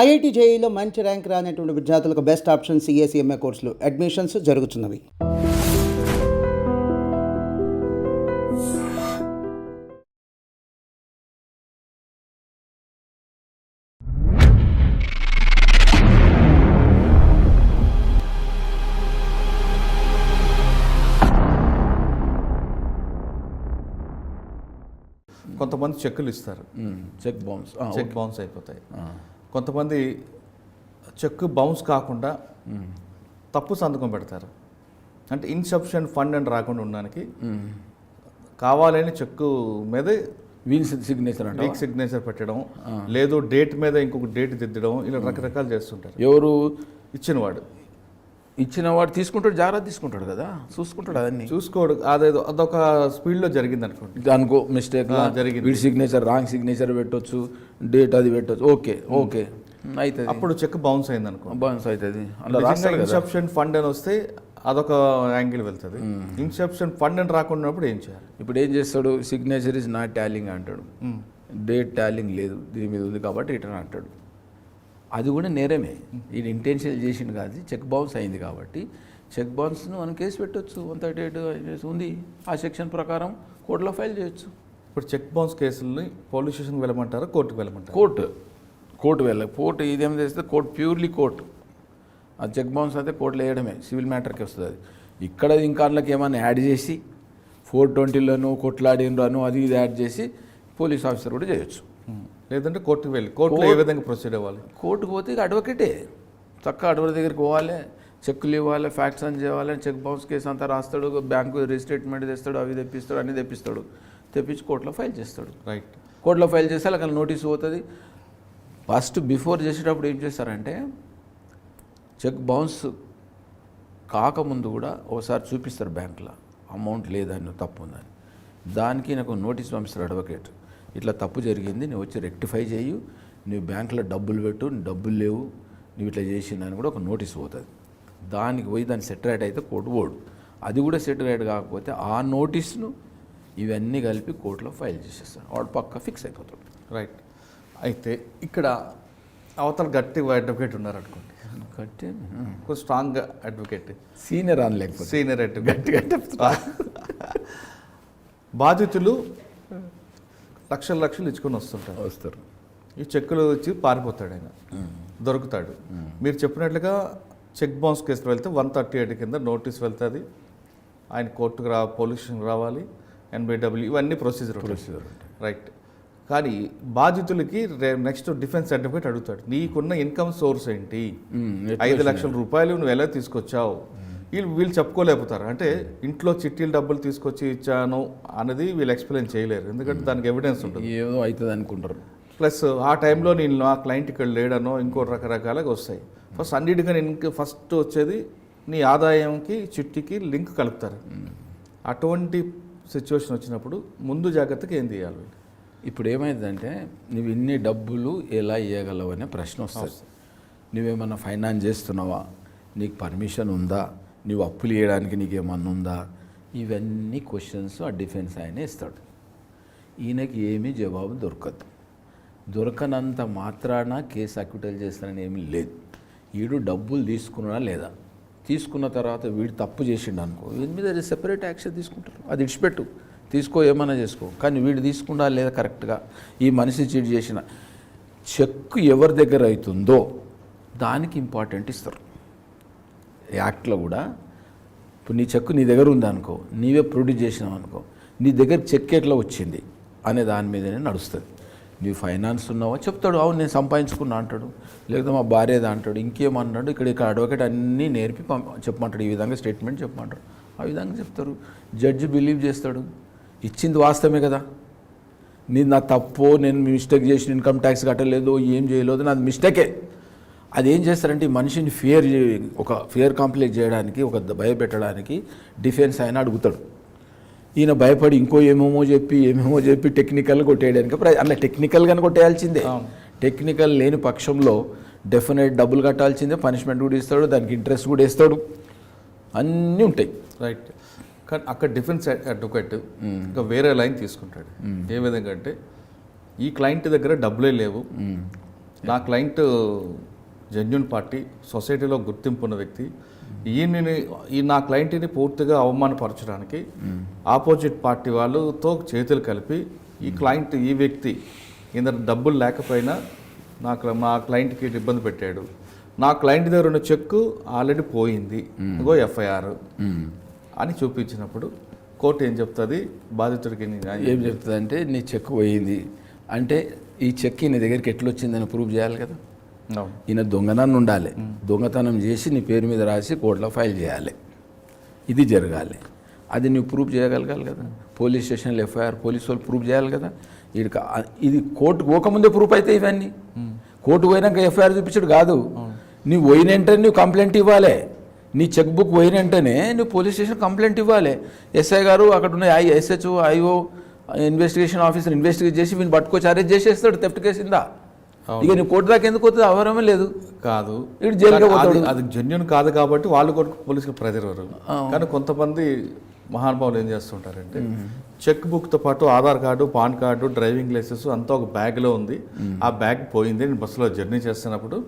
IIT జేఈలో మంచి rank రానటువంటి విద్యార్థులకు బెస్ట్ ఆప్షన్ సిఎస్ఈఎంఏ కోర్సులు. అడ్మిషన్స్ జరుగుతున్నవి. కొంతమంది చెక్కులు ఇస్తారు. Check bounce. చెక్ బౌన్స్ అయిపోతాయి. కొంతమంది చెక్ బౌన్స్ కాకుండా తప్పు సంతకం పెడతారు. అంటే ఇన్సఫిషియంట్ ఫండ్ అని రాకుండా ఉండడానికి కావాలని చెక్కు మీదే వీల్ సిగ్నేచర్ అంటే వీక్ సిగ్నేచర్ పెట్టడం లేదు డేట్ మీద ఇంకొక డేట్ దిద్దడం ఇలా రకరకాలు చేస్తుంటారు. ఎవరు? ఇచ్చినవాడు. ఇచ్చిన వాడు తీసుకుంటాడు జాగ్రత్త తీసుకుంటాడు కదా? చూసుకుంటాడు అదన్నీ. చూసుకోడు. అదేదో అదొక స్పీడ్లో జరిగింది అనుకోండి. అనుకో మిస్టేక్ జరిగింది. వీడి సిగ్నేచర్ రాంగ్ సిగ్నేచర్ పెట్టొచ్చు డేట్ అది పెట్టొచ్చు. Okay okay. అవుతుంది అప్పుడు చెక్ బౌన్స్ అయింది అనుకో బౌన్స్ అవుతుంది అలా ఇన్సఫిషియంట్ ఫండ్ అని వస్తే అదొక యాంగిల్ వెళ్తుంది. ఇన్సఫిషియంట్ ఫండ్ అని రాకుండా ఏం చేయాలి? ఇప్పుడు ఏం చేస్తాడు? సిగ్నేచర్ ఇస్ నాట్ టాలింగ్ అంటాడు. డేట్ టాలింగ్ లేదు. దీని మీద ఉంది కాబట్టి రిటర్న్ అంటాడు. అది కూడా నేరమే. ఇది ఇంటెన్షన్ చేసింది కాదు. చెక్ బౌన్స్ అయింది కాబట్టి చెక్ బౌన్స్ను మనం కేసు పెట్టొచ్చు. వన్ థర్టీ ఎయిట్ ఉంది. ఆ సెక్షన్ ప్రకారం కోర్టులో ఫైల్ చేయొచ్చు. ఇప్పుడు చెక్ బౌన్స్ కేసుల్ని పోలీస్ స్టేషన్కి వెళ్ళమంటారా? కోర్టుకి వెళ్ళమంటారా? కోర్టు. కోర్టు వెళ్ళ కోర్టు ఇదేం చేస్తే కోర్టు ప్యూర్లీ కోర్టు. ఆ చెక్ బౌన్స్ అయితే కోర్టులో వేయడమే. సివిల్ మ్యాటర్కి వస్తుంది అది. ఇక్కడ ఇంకా అందులోకి ఏమైనా యాడ్ చేసి ఫోర్ ట్వంటీలోను కొట్లాడినరాను అది ఇది యాడ్ చేసి పోలీస్ ఆఫీసర్ కూడా చేయొచ్చు. లేదంటే కోర్టుకి వెళ్ళి. కోర్టులో ఏ విధంగా ప్రొసీడ్ అవ్వాలి? కోర్టుకు పోతే అడ్వకేటే. చక్క అడ్వకేట్ దగ్గరికి పోవాలి చెక్కులు ఇవ్వాలి ఫ్యాక్ట్స్ అని చేయాలి చెక్ బౌన్స్ కేసు అంతా రాస్తాడు బ్యాంకు రిజిస్టేట్మెంట్ తెస్తాడు అవి తెప్పిస్తాడు అన్నీ తెప్పిస్తాడు. తెప్పించి కోర్టులో ఫైల్ చేస్తాడు. రైట్ కోర్టులో ఫైల్ చేస్తే అక్కడ నోటీస్ పోతుంది. ఫస్ట్ బిఫోర్ చేసేటప్పుడు ఏం చేస్తారంటే చెక్ బౌన్స్ కాకముందు కూడా ఒకసారి చూపిస్తారు బ్యాంకులో. అమౌంట్ లేదని తప్పు ఉందని. దానికి నాకు నోటీస్ పంపిస్తారు అడ్వకేట్. ఇట్లా తప్పు జరిగింది నువ్వు వచ్చి రెక్టిఫై చేయు నువ్వు బ్యాంకులో డబ్బులు పెట్టు డబ్బులు లేవు నువ్వు ఇట్లా చేసిందని కూడా ఒక నోటీస్ పోతుంది. దానికి పోయి దాన్ని సెటరేట్ అయితే కోర్టు పోడు. అది కూడా సెటరేట్ కాకపోతే ఆ నోటీస్ను ఇవన్నీ కలిపి కోర్టులో ఫైల్ చేసేస్తాడు. వాడు పక్క ఫిక్స్ అయిపోతాడు. రైట్. అయితే ఇక్కడ అవతల గట్టి అడ్వకేట్ ఉన్నారు అనుకోండి. ఒక స్ట్రాంగ్ అడ్వకేట్. సీనియర్ అని లేకపోతే. Senior advocate. బాధితులు లక్షల లక్షలు ఇచ్చుకొని వస్తుంటారు. వస్తారు. ఈ చెక్కులు ఇచ్చి పారిపోతాడు ఆయన. దొరుకుతాడు. మీరు చెప్పినట్లుగా చెక్ బౌన్స్ కేసులో వెళ్తే వన్ థర్టీ ఎయిట్ కింద నోటీస్ వెళ్తుంది. ఆయన కోర్టుకు రా పోలీస్ స్టేషన్కి రావాలి. ఎన్బిడబ్ల్యూ ఇవన్నీ ప్రొసీజర్ ప్రొసీజర్ రైట్. కానీ బాధితులకి నెక్స్ట్ డిఫెన్స్ సర్టిఫికేట్ అడుగుతాడు. నీకున్న ఇన్కమ్ సోర్స్ ఏంటి? ఐదు లక్షల రూపాయలు నువ్వు ఎలా తీసుకొచ్చావు? వీళ్ళు వీళ్ళు చెప్పుకోలేకపోతారు. అంటే ఇంట్లో చిట్టీలు డబ్బులు తీసుకొచ్చి ఇచ్చాను అనేది వీళ్ళు ఎక్స్ప్లెయిన్ చేయలేరు. ఎందుకంటే దానికి ఎవిడెన్స్ ఉంటుంది. ఏదో అవుతుంది అనుకుంటారు. ప్లస్ ఆ టైంలో నేను నా క్లయింట్ ఇక్కడ లేడనో ఇంకో రకరకాలుగా వస్తాయి. ఫస్ట్ అన్నిటికన్నా ఇంక ఫస్ట్ వచ్చేది నీ ఆదాయంకి చిట్టికి లింక్ కలుపుతారు. అటువంటి సిచ్యువేషన్ వచ్చినప్పుడు ముందు జాగ్రత్తగా ఏం తీయాలి? ఇప్పుడు ఏమైందంటే నువ్వు ఇన్ని డబ్బులు ఎలా ఇవ్వగలవు అనే ప్రశ్న వస్తుంది. నువ్వేమన్నా ఫైనాన్స్ చేస్తున్నావా? నీకు పర్మిషన్ ఉందా? నువ్వు అప్పులు చేయడానికి నీకు ఏమన్నా ఉందా? ఇవన్నీ క్వశ్చన్స్ ఆ డిఫెన్స్ ఆయన ఇస్తాడు. ఈయనకి ఏమీ జవాబు దొరకదు. దొరకనంత మాత్రాన కేసు అక్విటల్ చేస్తానని ఏమీ లేదు. వీడు డబ్బులు తీసుకున్నా లేదా? తీసుకున్న తర్వాత వీడు తప్పు చేసిండు అనుకో వీడి మీద సెపరేట్ యాక్షన్ తీసుకుంటారు. అది ఇడిచిపెట్టు తీసుకో ఏమైనా చేసుకో. కానీ వీడు తీసుకున్నా లేదా కరెక్ట్గా ఈ మనిషి చీట్ చేసిన చెక్ ఎవరి దగ్గర అవుతుందో దానికి ఇంపార్టెంట్ ఇస్తారు. యాక్ట్లో కూడా ఇప్పుడు నీ చెక్ నీ దగ్గర ఉంది అనుకో నీవే ప్రొడ్యూస్ చేసినావు అనుకో నీ దగ్గర చెక్ ఎట్లా వచ్చింది అనే దాని మీదనే నడుస్తుంది. నీవు ఫైనాన్స్ ఉన్నావా? చెప్తాడు అవును నేను సంపాదించుకున్నా అంటాడు. లేకపోతే మా భార్యది అంటాడు ఇంకేమన్నాడు? ఇక్కడ ఇక్కడ అడ్వకేట్ అన్నీ నేర్పి చెప్పమంటాడు. ఈ విధంగా స్టేట్మెంట్ చెప్పమంటారు ఆ విధంగా చెప్తారు. జడ్జి బిలీవ్ చేస్తాడు. ఇచ్చింది వాస్తవమే కదా. నేను నా తప్పు నేను మిస్టేక్ చేసిన ఇన్కమ్ ట్యాక్స్ కట్టలేదు ఏం చేయలేదు నాది మిస్టేకే. అది ఏం చేస్తారంటే మనిషిని ఫియర్ ఒక ఫియర్ కాంప్లెక్స్ చేయడానికి ఒక భయపెట్టడానికి డిఫెన్స్ ఆయన అడుగుతాడు. ఈయన భయపడి ఇంకో ఏమేమో చెప్పి ఏమేమో చెప్పి టెక్నికల్ కొట్టేయడానికి అలా టెక్నికల్గానే కొట్టేయాల్సిందే. టెక్నికల్ లేని పక్షంలో డెఫినెట్ డబ్బులు కట్టాల్సిందే పనిష్మెంట్ కూడా ఇస్తాడు దానికి ఇంట్రెస్ట్ కూడా ఇస్తాడు అన్నీ ఉంటాయి. రైట్ కానీ అక్కడ డిఫెన్స్ అడ్వకేట్ ఇంకా వేరే లైన్ తీసుకుంటాడు. ఏ విధంగా అంటే ఈ క్లయింట్ దగ్గర డబ్బులే లేవు. నా క్లయింట్ జెన్యున్ పార్టీ సొసైటీలో గుర్తింపు ఉన్న వ్యక్తి. ఈయనని ఈ నా క్లయింట్ని పూర్తిగా అవమానపరచడానికి ఆపోజిట్ పార్టీ వాళ్ళతో చేతులు కలిపి ఈ క్లయింట్ ఈ వ్యక్తి ఈయన డబ్బులు లేకపోయినా నా క్ల- మా క్లయింట్కి ఇబ్బంది పెట్టాడు. నా క్లయింట్ దగ్గర ఉన్న చెక్కు ఆల్రెడీ పోయింది. ఇగో ఎఫ్ఐఆర్. అని చూపించినప్పుడు కోర్టు ఏం చెప్తుంది? బాధితుడికి ఏం చెప్తుందంటే నీ చెక్ పోయింది. అంటే ఈ చెక్ నీ దగ్గరికి ఎట్లా వచ్చిందని ప్రూవ్ చేయాలి కదా. ఈయన దొంగతనం ఉండాలి. దొంగతనం చేసి నీ పేరు మీద రాసి కోర్టులో ఫైల్ చేయాలి. ఇది జరగాలి. అది నువ్వు ప్రూవ్ చేయగలగాలి కదా. పోలీస్ స్టేషన్లో ఎఫ్ఐఆర్ పోలీస్ వాళ్ళు ప్రూవ్ చేయాలి కదా. ఇది ఇది కోర్టు పోకముందే ప్రూఫ్ అయితే ఇవన్నీ. కోర్టు పోయినాక ఎఫ్ఐఆర్ చూపించడు కాదు. నువ్వు పోయిన వెంటనే నువ్వు కంప్లైంట్ ఇవ్వాలి. నీ చెక్ బుక్ పోయిన వెంటనే నువ్వు పోలీస్ స్టేషన్ కంప్లైంట్ ఇవ్వాలి. ఎస్ఐ గారు అక్కడ ఉన్న I SHO IO investigation officer investigate చేసి వీళ్ళు పట్టుకొచ్చి అరెస్ట్ చేసేస్తాడు థెఫ్ట్ కేసిందా ఇక నీ కోర్టు దాకా ఎందుకు వస్తుంది అవసరమే లేదు. కాదు. ఇటు జైలుకే పోతాడు. అది- జెన్యున్ కాదు కాబట్టి వాళ్ళు కూడా పోలీసులు ప్రెజర్ అవ్వరు. కానీ కొంతమంది మహానుభావులు ఏం చేస్తుంటారంటే చెక్ బుక్తో పాటు Aadhaar card PAN card driving licence అంతా ఒక బ్యాగ్లో ఉంది. ఆ బ్యాగ్ పోయింది. నేను బస్సులో జర్నీ చేస్తున్నప్పుడు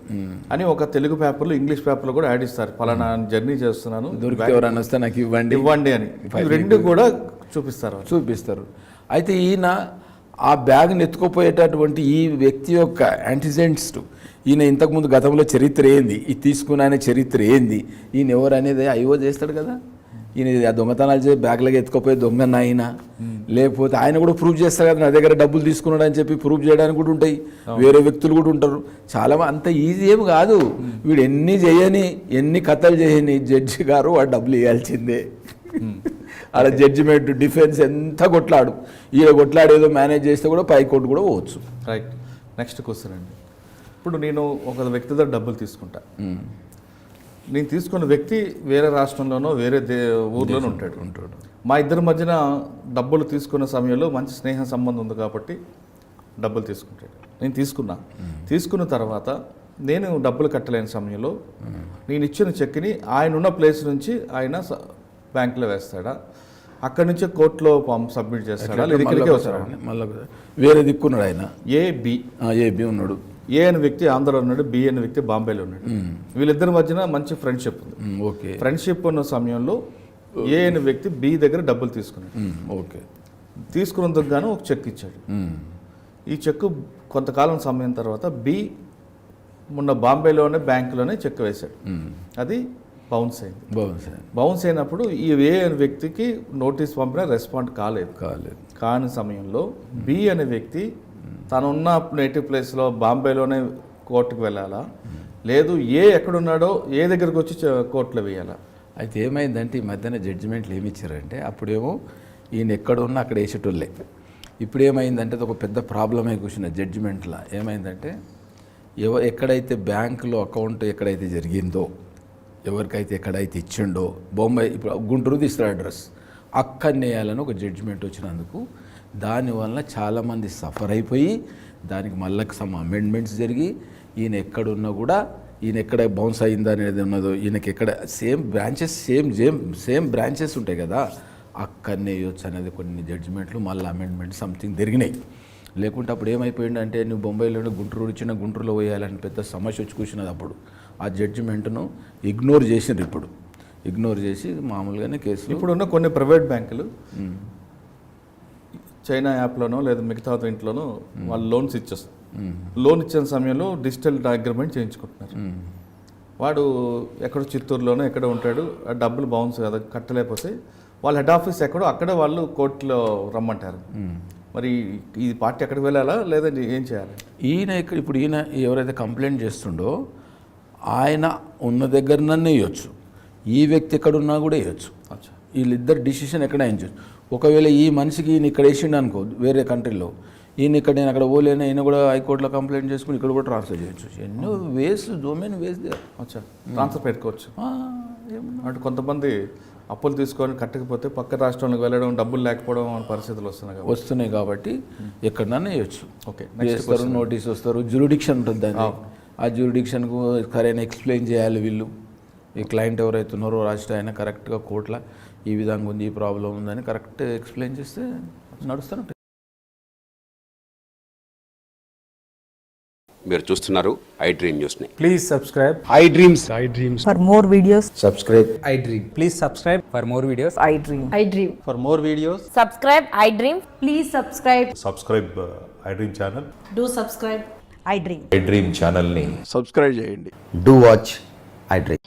అని ఒక తెలుగు పేపర్లో ఇంగ్లీష్ పేపర్లో కూడా యాడ్ ఇస్తారు. పలానా జర్నీ చేస్తున్నాను వస్తే నాకు ఇవ్వండి. ఇవ్వండి అని. రెండు కూడా చూపిస్తారు. చూపిస్తారు. అయితే ఈయన ఆ బ్యాగ్ని ఎత్తుకుపోయేటటువంటి ఈ వ్యక్తి యొక్క యాంటిజెంట్స్ ఈయన ఇంతకుముందు గతంలో చరిత్ర ఏంది? ఈ తీసుకున్న ఆయన చరిత్ర ఏంది? ఈయన ఎవరు అనేది ఐఓ చేస్తాడు కదా. ఈయన ఆ దొంగతనాలు చేసి బ్యాగ్లకి ఎత్తుకుపోయే దొంగ ఆయన లేకపోతే ఆయన కూడా ప్రూవ్ చేస్తారు కదా నా దగ్గర డబ్బులు తీసుకున్నాడు అని చెప్పి ప్రూవ్ చేయడానికి కూడా ఉంటాయి. వేరే వ్యక్తులు కూడా ఉంటారు. చాలా అంత ఈజీ ఏమి కాదు. వీడు ఎన్ని చేయని ఎన్ని కథలు చేయని జడ్జి గారు వాడు డబ్బులు ఇవ్వాల్సిందే. అలా జడ్జిమెంట్ డిఫెన్స్ ఎంత కొట్లాడు. ఈయన కొట్లాడు ఏదో మేనేజ్ చేస్తే కూడా పై కోర్టు కూడా పోవచ్చు. రైట్ నెక్స్ట్ క్వశ్చన్ అండి. ఇప్పుడు నేను ఒక వ్యక్తి దగ్గర డబ్బులు తీసుకుంటా. నేను తీసుకున్న వ్యక్తి వేరే రాష్ట్రంలోనో వేరే దే ఊర్లోనో ఉంటాడు. ఉంటాడు. మా ఇద్దరి మధ్యన డబ్బులు తీసుకున్న సమయంలో మంచి స్నేహ సంబంధం ఉంది కాబట్టి డబ్బులు తీసుకుంటాడు. నేను తీసుకున్నా. తీసుకున్న తర్వాత నేను డబ్బులు కట్టలేని సమయంలో నేను ఇచ్చిన చెక్ని ఆయన ఉన్న ప్లేస్ నుంచి ఆయన బ్యాంకులో వేస్తాడా? అక్కడి నుంచే కోర్టులో పంప్ సబ్మిట్ చేస్తాడా? లేదా ఇక్కడికే వస్తాడా? మళ్ళీ వేరే దిక్కున్నాడు ఆయన. A B. ఏ బి ఉన్నాడు. ఏ అనే వ్యక్తి ఆంధ్రలో ఉన్నాడు బి అనే వ్యక్తి బాంబేలో ఉన్నాడు. వీళ్ళిద్దరి మధ్యన మంచి ఫ్రెండ్షిప్ ఉంది. ఓకే. ఫ్రెండ్షిప్ ఉన్న సమయంలో ఏ అనే వ్యక్తి బి దగ్గర డబ్బులు తీసుకున్నాడు. ఓకే. తీసుకున్నందుకు గాను ఒక చెక్ ఇచ్చాడు. ఈ చెక్ కొంతకాలం సమయం తర్వాత బి మొన్న బాంబేలోనే బ్యాంకులోనే చెక్ వేశాడు. అది బౌన్స్ అయింది. బాగుంది సార్ బౌన్స్ అయినప్పుడు ఈ ఏ అనే వ్యక్తికి నోటీస్ పంపినా రెస్పాండ్ కాలేదు. కాలేదు. కాని సమయంలో బి అనే వ్యక్తి తనున్న నేటివ్ ప్లేస్లో బాంబేలోనే కోర్టుకు వెళ్ళాలా? లేదు ఏ ఎక్కడున్నాడో ఏ దగ్గరకు వచ్చి కోర్టులో వేయాలా? అయితే ఏమైందంటే ఈ మధ్యన జడ్జిమెంట్లు ఏమి ఇచ్చారంటే అప్పుడేమో ఈయన ఎక్కడ ఉన్నా అక్కడ వేసేటోళ్ళే. ఇప్పుడు ఏమైందంటే అది ఒక పెద్ద ప్రాబ్లం అయి కూర్చున్న జడ్జిమెంట్లో ఏమైందంటే ఎవ ఎక్కడైతే బ్యాంకులో అకౌంట్ ఎక్కడైతే జరిగిందో ఎవరికైతే ఎక్కడైతే ఇచ్చిండో బొంబాయి ఇప్పుడు గుంటూరు తీస్తారు అడ్రస్. అక్కడనే వేయాలని ఒక జడ్జిమెంట్ వచ్చినందుకు దానివల్ల చాలామంది సఫర్ అయిపోయి దానికి మళ్ళీ సమ అమెండ్మెంట్స్ జరిగి ఈయన ఎక్కడున్నా కూడా ఈయన ఎక్కడ బౌన్స్ అయిందా అనేది ఉన్నదో ఈయనకి ఎక్కడ same branches same same same branches ఉంటాయి కదా అక్కడనే వేయొచ్చు అనేది కొన్ని జడ్జిమెంట్లు మళ్ళీ అమెండ్మెంట్ సంథింగ్ జరిగినాయి. లేకుంటే అప్పుడు ఏమైపోయిందంటే నువ్వు బొంబాయిలో గుంటూరు వచ్చిన గుంటూరులో పోయాలని పెద్ద సమస్య వచ్చి కూర్చున్నది అప్పుడు. ఆ జడ్జిమెంట్ను ఇగ్నోర్ చేసిండ్రు ఇప్పుడు. ఇగ్నోర్ చేసి మామూలుగానే కేసులు ఇప్పుడున్న కొన్ని ప్రైవేట్ బ్యాంకులు చైనా యాప్లోనో లేదా మిగతా ఇంట్లోనో వాళ్ళు లోన్స్ ఇచ్చేస్తారు లోన్ ఇచ్చిన సమయంలో డిజిటల్ అగ్రిమెంట్ చేయించుకుంటున్నారు. వాడు ఎక్కడో చిత్తూరులోనో ఎక్కడ ఉంటాడు ఆ డబ్బులు బౌన్స్ కదా కట్టలేకపోతే వాళ్ళ హెడ్ ఆఫీస్ ఎక్కడో అక్కడే వాళ్ళు కోర్టులో రమ్మంటారు. మరి ఈ పార్టీ ఎక్కడికి వెళ్ళాలా లేదా ఏం చేయాలి? ఈయన ఇక్కడ ఇప్పుడు ఈయన ఎవరైతే కంప్లైంట్ చేస్తుండో ఆయన ఉన్న దగ్గరనన్నే వేయొచ్చు. ఈ వ్యక్తి ఎక్కడున్నా కూడా వేయొచ్చు. వీళ్ళిద్దరు డిసిషన్ ఎక్కడ వేయించచ్చు ఒకవేళ ఈ మనిషికి ఈయన ఇక్కడ వేసిండు అనుకో వేరే కంట్రీలో ఈయన ఇక్కడ నేను అక్కడ పోలేను ఈయన కూడా హైకోర్టులో కంప్లైంట్ చేసుకుని ఇక్కడ కూడా ట్రాన్స్ఫర్ చేయొచ్చు. ఎన్నో వేస్ డొమైన్ వేస్ అచ్చా. ట్రాన్స్ఫర్ పెట్టుకోవచ్చు. అంటే కొంతమంది అప్పులు తీసుకొని కట్టకపోతే పక్క రాష్ట్రాలకు వెళ్ళడం డబ్బులు లేకపోవడం అనే పరిస్థితులు వస్తున్నాయి వస్తున్నాయి కాబట్టి ఎక్కడన్నా వేయొచ్చు. ఓకే నోటీస్ వస్తారు జ్యూరిడిక్షన్ ఉంటుంది దాన్ని ఆ జ్యూరిడిక్షన్కు ఖరైన ఎక్స్ప్లెయిన్ చేయాలి వీళ్ళు. ఈ క్లయింట్ ఎవరైతే ఉన్నారో రాజ్యం అయినా కరెక్ట్గా కోట్ల ఈ విధంగా ఉంది ఈ ప్రాబ్లం ఉందని కరెక్ట్ ఎక్స్ప్లెయిన్ చేస్తే నడుస్తున్నట్టు. మీరు చూస్తున్నారు ఐ డ్రీమ్ న్యూస్ని. Please subscribe I dreams. I dreams. For more videos subscribe I dream. Please subscribe for more videos I dream. I dream. For more videos subscribe I dream please subscribe subscribe I dream channel do subscribe I dream. I dream ఛానల్ని subscribe చేయండి do watch I dream